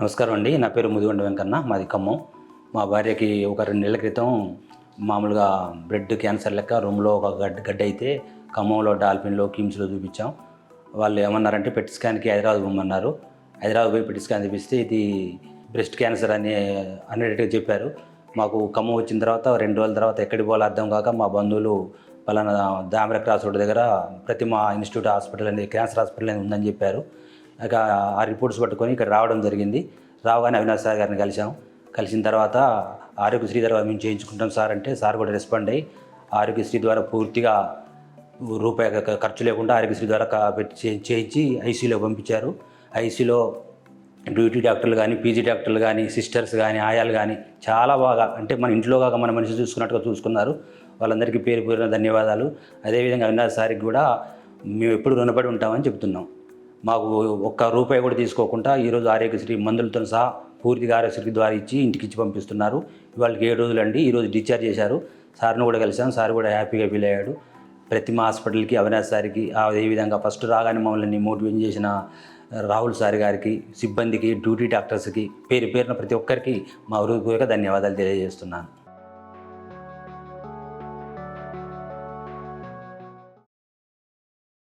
నమస్కారం అండి. నా పేరు ముదిగొండ వెంకన్న. మాది ఖమ్మం. మా భార్యకి ఒక రెండు నెలల క్రితం మామూలుగా బ్లడ్ క్యాన్సర్ లెక్క రూమ్లో ఒక గడ్డ గడ్డ అయితే ఖమ్మంలో డాల్ఫిన్లో కిమ్స్లో చూపించాం. వాళ్ళు ఏమన్నారంటే పెట్ స్కాన్కి హైదరాబాద్ పోమన్నారు హైదరాబాద్ పోయి పెట్ స్కాన్ చూపిస్తే ఇది బ్రెస్ట్ క్యాన్సర్ అని అనేటట్టుగా చెప్పారు. మాకు ఖమ్మం వచ్చిన తర్వాత రెండు రోజుల తర్వాత ఎక్కడికి పోవాలో అర్థం కాక మా బంధువులు పలానా దామర క్రాస్ రోడ్ దగ్గర ప్రతిమ ఇన్స్టిట్యూట్ హాస్పిటల్ అనేది క్యాన్సర్ హాస్పిటల్ అనేది ఉందని చెప్పారు. ఇక ఆ రిపోర్ట్స్ పట్టుకొని ఇక్కడ రావడం జరిగింది. రావగానే అవినాష్ సార్ గారిని కలిశాం. కలిసిన తర్వాత ఆరోగ్యశ్రీ ద్వారా మేము చేయించుకుంటాం సార్ అంటే సార్ కూడా రెస్పాండ్ అయ్యి ఆరోగ్యశ్రీ ద్వారా పూర్తిగా రూపాయి ఖర్చు లేకుండా ఆరోగ్యశ్రీ ద్వారా పెట్టి చేయించి ఐసీలో పంపించారు. ఐసీలో డ్యూటీ డాక్టర్లు కానీ పీజీ డాక్టర్లు కానీ సిస్టర్స్ కానీ ఆయాలు కానీ చాలా బాగా అంటే మన ఇంట్లో కాక మన మనిషి చూసుకున్నట్టుగా చూసుకున్నారు. వాళ్ళందరికీ పేరు పేరున ధన్యవాదాలు. అదేవిధంగా అవినాష్ సార్కి కూడా మేము ఎప్పుడు రుణపడి ఉంటామని చెప్తున్నాం. మాకు ఒక్క రూపాయి కూడా తీసుకోకుండా ఈరోజు ఆరోగ్యశ్రీ మందులతో సహా పూర్తిగా ఆరోగ్యశ్రీ ద్వారా ఇచ్చి ఇంటికి ఇచ్చి పంపిస్తున్నారు. వాళ్ళకి ఏడు రోజులు అండి ఈరోజు డిశ్చార్జ్ చేశారు. సార్ని కూడా కలిసాం సార్ కూడా హ్యాపీగా ఫీల్ అయ్యాడు. ప్రతిమ హాస్పిటల్కి అవినాష్ సార్కి అదేవిధంగా ఫస్ట్ రాగానే మమ్మల్ని మోటివేట్ చేసిన రాహుల్ సార్ గారికి సిబ్బందికి డ్యూటీ డాక్టర్స్కి పేరు పేరున ప్రతి ఒక్కరికి మా హృదయపూర్వక ధన్యవాదాలు తెలియజేస్తున్నాను.